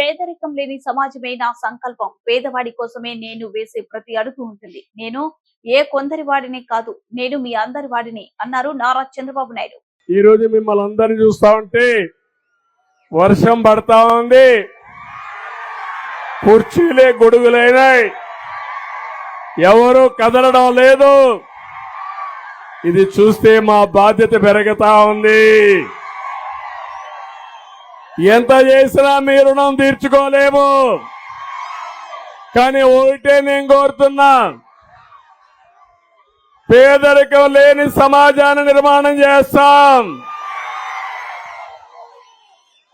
పేదరికం లేని సమాజమే నా సంకల్పం. పేదవాడి కోసమే నేను వేసే ప్రతి అడుగు ఉంటుంది. నేను ఏ కొందరి వాడిని కాదు నేను మీ అందరి వాడిని అన్నారు నారా చంద్రబాబు నాయుడు. ఈ రోజు మిమ్మల్ని అందరిని చూస్తా ఉంటే వర్షం పడతా ఉంది. కుర్చీలే గొడుగులైనాయి. ఎవరు కదలడం లేదు. ఇది చూస్తే మా బాధ్యత పెరుగుతా ఉంది. ఎంత చేసినా మీ రుణం తీర్చుకోలేము. కానీ ఒకటే నేను కోరుతున్నా పేదరికం లేని సమాజాన్ని నిర్మాణం చేస్తాం.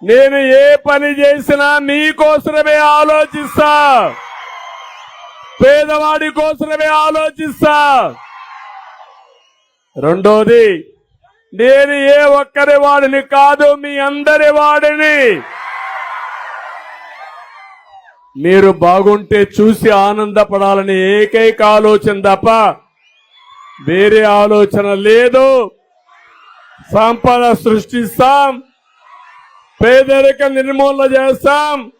నేను ఏ పని చేసినా మీకోసమే ఆలోచిస్తా. పేదవాడి కోసమే ఆలోచిస్తా. రెండోది నేను ఏ ఒక్కరి వాడిని కాదు మీ అందరి వాడిని. మీరు బాగుంటే చూసి ఆనందపడాలని ఏకైక ఆలోచన తప్ప వేరే ఆలోచన లేదు. సంపద సృష్టిస్తాం పేదరిక నిర్మూలన చేస్తాం.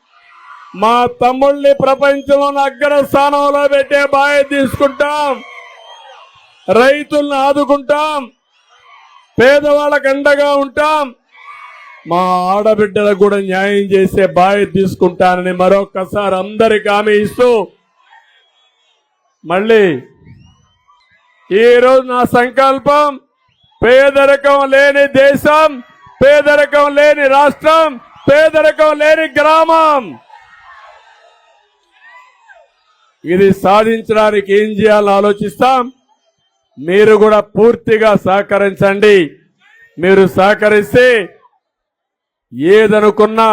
మా తమ్ముళ్ళని ప్రపంచంలో అగ్ర స్థానంలో పెట్టే బాధ్యత తీసుకుంటాం. రైతులను ఆదుకుంటాం. పేదవాళ్ళకు అండగా ఉంటాం. మా ఆడబిడ్డలకు కూడా న్యాయం చేసే బాధ్యత తీసుకుంటానని మరొకసారి అందరికి హామీ ఇస్తూ మళ్ళీ ఈ రోజు నా సంకల్పం పేదరికం లేని దేశం పేదరికం లేని రాష్ట్రం పేదరికం లేని గ్రామం. ఇది సాధించడానికి ఏం చేయాలని ఆలోచిస్తాం. మీరు కూడా పూర్తిగా సహకరించండి. మీరు సహకరిస్తే ఏదనుకున్నా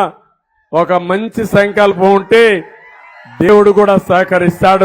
ఒక మంచి సంకల్పం ఉంటే దేవుడు కూడా సహకరిస్తాడు.